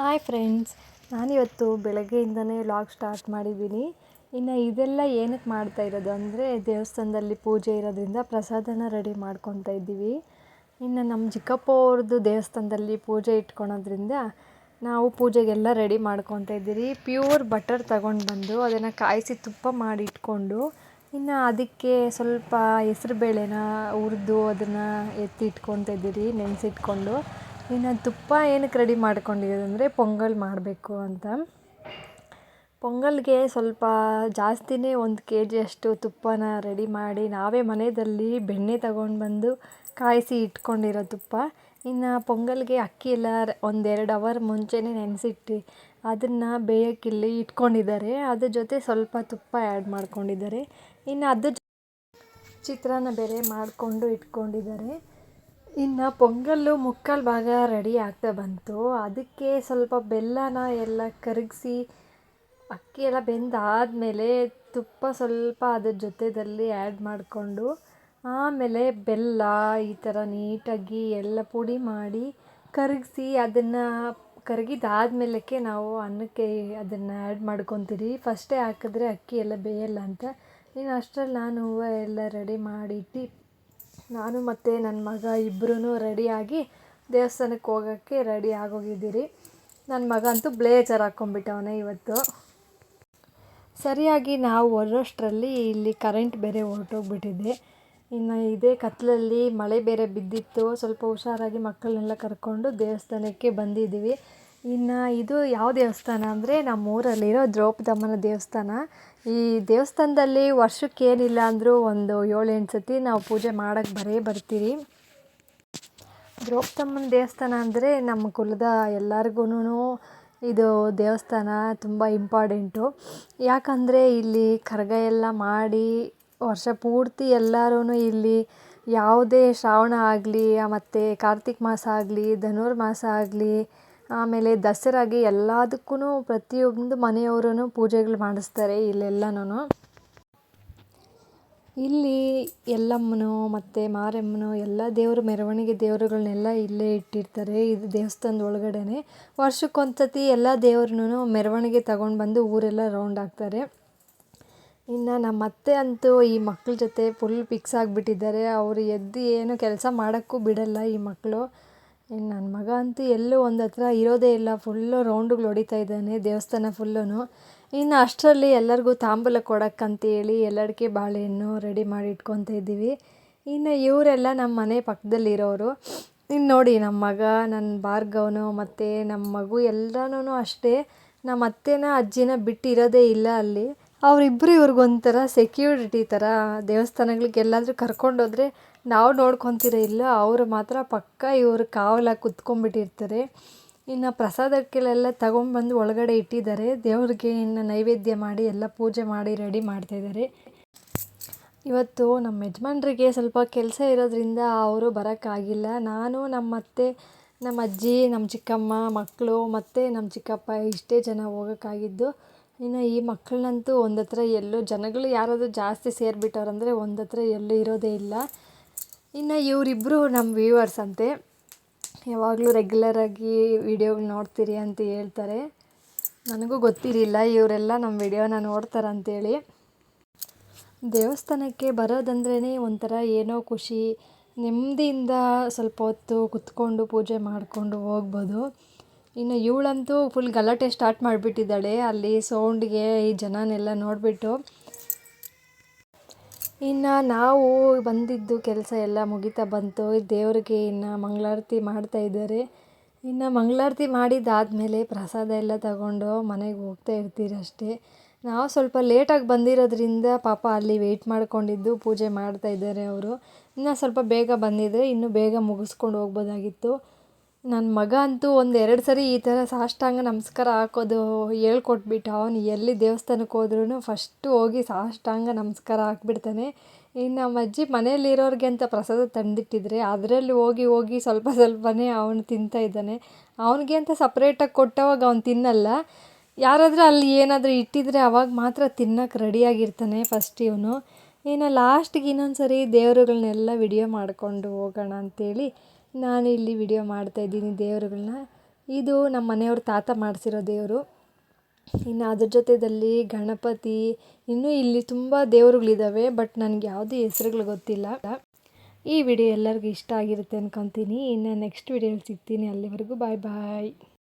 Hi friends ನಾನಿವತ್ತು ಬೆಳಗ್ಗೆಯಿಂದನೇ vlog start ಮಾಡಿದ್ದೀನಿ. ಇನ್ನು ಇದೆಲ್ಲ ಏನಕ್ಕೆ ಮಾಡ್ತಾ ಇರೋದು ಅಂದರೆ ದೇವಸ್ಥಾನದಲ್ಲಿ ಪೂಜೆ ಇರೋದ್ರಿಂದ ಪ್ರಸಾದನ ರೆಡಿ ಮಾಡ್ಕೊತಾ ಇದ್ದೀವಿ. ಇನ್ನು ನಮ್ಮ ಚಿಕ್ಕಪ್ಪ ಅವ್ರದ್ದು ದೇವಸ್ಥಾನದಲ್ಲಿ ಪೂಜೆ ಇಟ್ಕೊಳೋದ್ರಿಂದ ನಾವು ಪೂಜೆಗೆಲ್ಲ ರೆಡಿ ಮಾಡ್ಕೊತಾ ಇದ್ದೀರಿ. ಪ್ಯೂರ್ ಬಟರ್ ತಗೊಂಡು ಬಂದು ಅದನ್ನು ಕಾಯಿಸಿ ತುಪ್ಪ ಮಾಡಿ ಇಟ್ಕೊಂಡು ಇನ್ನು ಅದಕ್ಕೆ ಸ್ವಲ್ಪ ಹೆಸ್ರುಬೇಳೆನ ಹುರಿದು ಅದನ್ನು ಎತ್ತಿ ಇಟ್ಕೊತಾ ಇದ್ದೀರಿ, ನೆನೆಸಿಟ್ಕೊಂಡು. ಇನ್ನು ತುಪ್ಪ ಏನಕ್ಕೆ ರೆಡಿ ಮಾಡ್ಕೊಂಡಿದ್ದಂದರೆ ಪೊಂಗಲ್ ಮಾಡಬೇಕು ಅಂತ. ಪೊಂಗಲ್ಗೆ ಸ್ವಲ್ಪ ಜಾಸ್ತಿನೇ ಒಂದು ಕೆ ಜಿಯಷ್ಟು ತುಪ್ಪನ ರೆಡಿ ಮಾಡಿ ನಾವೇ ಮನೆಯಲ್ಲಿ ಬೆಣ್ಣೆ ತಗೊಂಡು ಬಂದು ಕಾಯಿಸಿ ಇಟ್ಕೊಂಡಿರೋ ತುಪ್ಪ. ಇನ್ನು ಪೊಂಗಲ್ಗೆ ಅಕ್ಕಿ ಎಲ್ಲ ಒಂದೆರಡು ಅವರ್ ಮುಂಚೆನೇ ನೆನೆಸಿಟ್ಟು ಅದನ್ನು ಬೇಯಕ್ಕಿಲ್ಲಿ ಇಟ್ಕೊಂಡಿದ್ದಾರೆ. ಅದ್ರ ಜೊತೆ ಸ್ವಲ್ಪ ತುಪ್ಪ ಆ್ಯಡ್ ಮಾಡ್ಕೊಂಡಿದ್ದಾರೆ. ಇನ್ನು ಅದ್ರ ಚಿತ್ರಾನ್ನ ಬೇರೆ ಮಾಡಿಕೊಂಡು ಇಟ್ಕೊಂಡಿದ್ದಾರೆ. ಇನ್ನು ಪೊಂಗಲ್ಲು ಮುಕ್ಕಾಲು ಭಾಗ ರೆಡಿ ಆಗ್ತಾ ಬಂತು. ಅದಕ್ಕೆ ಸ್ವಲ್ಪ ಬೆಲ್ಲನ ಎಲ್ಲ ಕರಗಿಸಿ, ಅಕ್ಕಿ ಎಲ್ಲ ಬೆಂದಾದಮೇಲೆ ತುಪ್ಪ ಸ್ವಲ್ಪ ಅದ್ರ ಜೊತೆಯಲ್ಲಿ ಆ್ಯಡ್ ಮಾಡಿಕೊಂಡು, ಆಮೇಲೆ ಬೆಲ್ಲ ಈ ಥರ ನೀಟಾಗಿ ಎಲ್ಲ ಪುಡಿ ಮಾಡಿ ಕರಗಿಸಿ, ಅದನ್ನು ಕರಗಿದಾದ್ಮೇಲಕ್ಕೆ ನಾವು ಅನ್ನಕ್ಕೆ ಅದನ್ನು ಆ್ಯಡ್ ಮಾಡ್ಕೊತೀರಿ. ಫಸ್ಟೇ ಹಾಕಿದ್ರೆ ಅಕ್ಕಿ ಎಲ್ಲ ಬೇಯಲ್ಲ ಅಂತ. ಇನ್ನು ಅಷ್ಟರಲ್ಲಿ ನಾನು ಹೂವು ಎಲ್ಲ ರೆಡಿ ಮಾಡಿಟ್ಟು ನಾನು ಮತ್ತು ನನ್ನ ಮಗ ಇಬ್ಬರೂ ರೆಡಿಯಾಗಿ ದೇವಸ್ಥಾನಕ್ಕೆ ಹೋಗೋಕ್ಕೆ ರೆಡಿ ಆಗೋಗಿದ್ದೀರಿ. ನನ್ನ ಮಗ ಅಂತೂ ಬ್ಲೇಜರ್ ಹಾಕ್ಕೊಂಡ್ಬಿಟ್ಟವನೆ ಇವತ್ತು. ಸರಿಯಾಗಿ ನಾವು ಹೊರಡೋಷ್ಟರಲ್ಲಿ ಇಲ್ಲಿ ಕರೆಂಟ್ ಬೇರೆ ಹೊರಟೋಗ್ಬಿಟ್ಟಿದೆ. ಇನ್ನು ಇದೇ ಕತ್ತಲಲ್ಲಿ ಮಳೆ ಬೇರೆ ಬಿದ್ದಿತ್ತು. ಸ್ವಲ್ಪ ಹುಷಾರಾಗಿ ಮಕ್ಕಳನ್ನೆಲ್ಲ ಕರ್ಕೊಂಡು ದೇವಸ್ಥಾನಕ್ಕೆ ಬಂದಿದ್ದೀವಿ. ಇನ್ನು ಇದು ಯಾವ ದೇವಸ್ಥಾನ ಅಂದರೆ ನಮ್ಮೂರಲ್ಲಿರೋ ದ್ರೌಪದಮ್ಮನ ದೇವಸ್ಥಾನ. ಈ ದೇವಸ್ಥಾನದಲ್ಲಿ ವರ್ಷಕ್ಕೆ ಏನಿಲ್ಲ ಅಂದರೂ ಒಂದು ಏಳು ಎಂಟು ಸತಿ ನಾವು ಪೂಜೆ ಮಾಡೋಕ್ಕೆ ಬರೇ ಬರ್ತೀರಿ. ದ್ರೌಪದಮ್ಮನ ದೇವಸ್ಥಾನ ಅಂದರೆ ನಮ್ಮ ಕುಲದ ಎಲ್ಲರಿಗೂ ಇದು ದೇವಸ್ಥಾನ ತುಂಬ ಇಂಪಾರ್ಟೆಂಟು. ಯಾಕಂದರೆ ಇಲ್ಲಿ ಕರಗ ಎಲ್ಲ ಮಾಡಿ ವರ್ಷ ಪೂರ್ತಿ ಎಲ್ಲರೂ ಇಲ್ಲಿ ಯಾವುದೇ ಶ್ರಾವಣ ಆಗಲಿ ಮತ್ತು ಕಾರ್ತಿಕ ಮಾಸ ಆಗಲಿ ಧನುರ್ಮಾಸ ಆಗಲಿ ಆಮೇಲೆ ದಸರಾಗೆ ಎಲ್ಲದಕ್ಕೂ ಪ್ರತಿಯೊಂದು ಮನೆಯವ್ರೂ ಪೂಜೆಗಳು ಮಾಡಿಸ್ತಾರೆ ಇಲ್ಲೆಲ್ಲನೂ ಇಲ್ಲಿ ಎಲ್ಲಮ್ಮನು ಮತ್ತು ಮಾರಮ್ಮನೋ ಎಲ್ಲ ದೇವರು ಮೆರವಣಿಗೆ ದೇವರುಗಳನ್ನೆಲ್ಲ ಇಲ್ಲೇ ಇಟ್ಟಿರ್ತಾರೆ ಇದು ದೇವಸ್ಥಾನದ ಒಳಗಡೆನೆ. ವರ್ಷಕ್ಕೊಂದ್ಸತಿ ಎಲ್ಲ ದೇವ್ರನ್ನೂ ಮೆರವಣಿಗೆ ತಗೊಂಡು ಬಂದು ಊರೆಲ್ಲ ರೌಂಡ್ ಆಗ್ತಾರೆ ಇನ್ನು ನಮ್ಮ ಅತ್ತೆ ಅಂತೂ ಈ ಮಕ್ಕಳ ಜೊತೆ ಫುಲ್ ಫಿಕ್ಸ್ ಆಗಿಬಿಟ್ಟಿದ್ದಾರೆ. ಅವರು ಎದ್ದು ಏನು ಕೆಲಸ ಮಾಡೋಕ್ಕೂ ಬಿಡಲ್ಲ ಈ ಮಕ್ಕಳು ಇನ್ನು ನನ್ನ ಮಗ ಅಂತೂ ಎಲ್ಲೂ ಒಂದು ಹತ್ರ ಇರೋದೇ ಇಲ್ಲ. ಫುಲ್ಲು ರೌಂಡುಗಳು ಹೊಡಿತಾ ಇದ್ದಾನೆ, ದೇವಸ್ಥಾನ ಫುಲ್ಲೂ ಇನ್ನು ಅಷ್ಟರಲ್ಲಿ ಎಲ್ಲರಿಗೂ ತಾಂಬೂಲ ಕೊಡೋಕ್ಕಂತೇಳಿ ಎಲ್ಲಡಿಕೆ ಬಾಳೆಹಣ್ಣು ರೆಡಿ ಮಾಡಿ ಇಟ್ಕೊತ ಇದ್ದೀವಿ. ಇನ್ನು ಇವರೆಲ್ಲ ನಮ್ಮ ಮನೆ ಪಕ್ಕದಲ್ಲಿರೋರು ಇನ್ನು ನೋಡಿ ನಮ್ಮ ಮಗ ನನ್ನ ಭಾರ್ಗವನು ಮತ್ತು ನಮ್ಮ ಮಗು ಎಲ್ಲನೂ ಅಷ್ಟೇ. ನಮ್ಮ ಅತ್ತೆನ ಅಜ್ಜಿನ ಬಿಟ್ಟಿರೋದೇ ಇಲ್ಲ ಅಲ್ಲಿ. ಅವರಿಬ್ಬರು ಇವ್ರಿಗೊಂಥರ ಸೆಕ್ಯೂರಿಟಿ ಥರ ದೇವಸ್ಥಾನಗಳಿಗೆ ಎಲ್ಲಾದರೂ ಕರ್ಕೊಂಡೋದ್ರೆ ನಾವು ನೋಡ್ಕೊತೀರ ಇಲ್ಲ ಅವರು ಮಾತ್ರ ಪಕ್ಕ ಇವರು ಕಾವಲಾಗಿ ಕುತ್ಕೊಂಡ್ಬಿಟ್ಟಿರ್ತಾರೆ. ಇನ್ನು ಪ್ರಸಾದಕ್ಕೆಲ್ಲ ತಗೊಂಬಂದು ಒಳಗಡೆ ಇಟ್ಟಿದ್ದಾರೆ. ದೇವ್ರಿಗೆ ಇನ್ನು ನೈವೇದ್ಯ ಮಾಡಿ, ಎಲ್ಲ ಪೂಜೆ ಮಾಡಿ ರೆಡಿ ಮಾಡ್ತಾಯಿದ್ದಾರೆ ಇವತ್ತು ನಮ್ಮ ಯಜಮಾನ್ರಿಗೆ ಸ್ವಲ್ಪ ಕೆಲಸ ಇರೋದ್ರಿಂದ ಅವರು ಬರೋಕ್ಕಾಗಿಲ್ಲ. ನಾನು ನಮ್ಮ ಅತ್ತೆ ನಮ್ಮ ಅಜ್ಜಿ ನಮ್ಮ ಚಿಕ್ಕಮ್ಮ ಮಕ್ಕಳು ಮತ್ತು ನಮ್ಮ ಚಿಕ್ಕಪ್ಪ ಇಷ್ಟೇ ಜನ ಹೋಗೋಕ್ಕಾಗಿದ್ದು. ಇನ್ನು ಈ ಮಕ್ಕಳನ್ನಂತೂ ಒಂದು ಹತ್ರ ಎಲ್ಲೂ ಜನಗಳು ಯಾರಾದರೂ ಜಾಸ್ತಿ ಸೇರಿಬಿಟ್ಟವ್ರಂದರೆ ಒಂದು ಹತ್ರ ಎಲ್ಲೂ ಇರೋದೇ ಇಲ್ಲ. ಇನ್ನು ಇವರಿಬ್ಬರು ನಮ್ಮ ವ್ಯೂವರ್ಸ್ ಅಂತೆ. ಯಾವಾಗಲೂ ರೆಗ್ಯುಲರಾಗಿ ವೀಡಿಯೋಗಳು ನೋಡ್ತೀರಿ ಅಂತ ಹೇಳ್ತಾರೆ. ನನಗೂ ಗೊತ್ತಿರಲಿಲ್ಲ ಇವರೆಲ್ಲ ನಮ್ಮ ವಿಡಿಯೋನ ನೋಡ್ತಾರಂತೇಳಿ. ದೇವಸ್ಥಾನಕ್ಕೆ ಬರೋದಂದ್ರೇ ಒಂಥರ ಏನೋ ಖುಷಿ. ನೆಮ್ಮದಿಯಿಂದ ಸ್ವಲ್ಪ ಹೊತ್ತು ಕುತ್ಕೊಂಡು ಪೂಜೆ ಮಾಡಿಕೊಂಡು ಹೋಗ್ಬೋದು. ಇನ್ನು ಇವಳಂತೂ ಫುಲ್ ಗಲಾಟೆ ಸ್ಟಾರ್ಟ್ ಮಾಡಿಬಿಟ್ಟಿದ್ದಾಳೆ. ಅಲ್ಲಿ ಸೌಂಡ್ಗೆ ಈ ಜನನೆಲ್ಲ ನೋಡಿಬಿಟ್ಟು. ಇನ್ನು ನಾವು ಬಂದಿದ್ದು ಕೆಲಸ ಎಲ್ಲ ಮುಗಿತಾ ಬಂತು. ದೇವ್ರಿಗೆ ಇನ್ನು ಮಂಗಳಾರತಿ ಮಾಡ್ತಾ ಇದ್ದಾರೆ. ಇನ್ನು ಮಂಗಳಾರತಿ ಮಾಡಿದ್ದಾದಮೇಲೆ ಪ್ರಸಾದ ಎಲ್ಲ ತಗೊಂಡು ಮನೆಗೆ ಹೋಗ್ತಾ ಇರ್ತೀರಿ ಅಷ್ಟೇ ನಾವು ಸ್ವಲ್ಪ ಲೇಟಾಗಿ ಬಂದಿರೋದ್ರಿಂದ ಪಾಪ ಅಲ್ಲಿ ವೆಯ್ಟ್ ಮಾಡ್ಕೊಂಡಿದ್ದು, ಪೂಜೆ ಮಾಡ್ತಾ ಇದ್ದಾರೆ ಅವರು. ಇನ್ನು ಸ್ವಲ್ಪ ಬೇಗ ಬಂದಿದ್ದರೆ ಇನ್ನೂ ಬೇಗ ಮುಗಿಸ್ಕೊಂಡು ಹೋಗ್ಬೋದಾಗಿತ್ತು. ನನ್ನ ಮಗ ಅಂತೂ ಒಂದು ಎರಡು ಸರಿ ಈ ಥರ ಸಾಷ್ಟಾಂಗ ನಮಸ್ಕಾರ ಹಾಕೋದು ಹೇಳ್ಕೊಟ್ಬಿಟ್ಟು ಅವನು ಎಲ್ಲಿ ದೇವಸ್ಥಾನಕ್ಕೆ ಹೋದ್ರೂ ಫಸ್ಟು ಹೋಗಿ ಸಾಷ್ಟಾಂಗ ನಮಸ್ಕಾರ ಹಾಕ್ಬಿಡ್ತಾನೆ. ಇನ್ನು ನಮ್ಮ ಅಜ್ಜಿ ಮನೆಯಲ್ಲಿರೋರಿಗೆ ಅಂತ ಪ್ರಸಾದ ತಂದಿಟ್ಟಿದ್ರೆ ಅದರಲ್ಲಿ ಹೋಗಿ ಹೋಗಿ ಸ್ವಲ್ಪ ಸ್ವಲ್ಪನೇ ಅವನು ತಿಂತಾ ಇದ್ದಾನೆ. ಅವನಿಗೆ ಅಂತ ಸಪ್ರೇಟಾಗಿ ಕೊಟ್ಟವಾಗ ಅವ್ನು ತಿನ್ನಲ್ಲ. ಯಾರಾದರೂ ಅಲ್ಲಿ ಏನಾದರೂ ಇಟ್ಟಿದ್ರೆ ಅವಾಗ ಮಾತ್ರ ತಿನ್ನೋಕೆ ರೆಡಿಯಾಗಿರ್ತಾನೆ ಫಸ್ಟ್ ಇವನು. ಇನ್ನು ಲಾಸ್ಟಿಗೆ ಇನ್ನೊಂದು ಸರಿ ದೇವರುಗಳನ್ನೆಲ್ಲ ವಿಡಿಯೋ ಮಾಡಿಕೊಂಡು ಹೋಗೋಣ ಅಂತೇಳಿ ನಾನು ಇಲ್ಲಿ ವಿಡಿಯೋ ಮಾಡ್ತಾಯಿದ್ದೀನಿ ದೇವರುಗಳನ್ನ. ಇದು ನಮ್ಮ ಮನೆಯವ್ರ ತಾತ ಮಾಡಿಸಿರೋ ದೇವರು. ಇನ್ನು ಅದ್ರ ಜೊತೆಯಲ್ಲಿ ಗಣಪತಿ. ಇನ್ನೂ ಇಲ್ಲಿ ತುಂಬ ದೇವರುಗಳಿದ್ದಾವೆ ಬಟ್ ನನಗೆ ಯಾವುದೇ ಹೆಸರುಗಳು ಗೊತ್ತಿಲ್ಲ. ಈ ವಿಡಿಯೋ ಎಲ್ಲರಿಗೂ ಇಷ್ಟ ಆಗಿರುತ್ತೆ ಅಂದ್ಕೊತೀನಿ ಇನ್ನು ನೆಕ್ಸ್ಟ್ ವಿಡಿಯೋಲಿ ಸಿಗ್ತೀನಿ. ಅಲ್ಲಿವರೆಗೂ ಬಾಯ್ ಬಾಯ್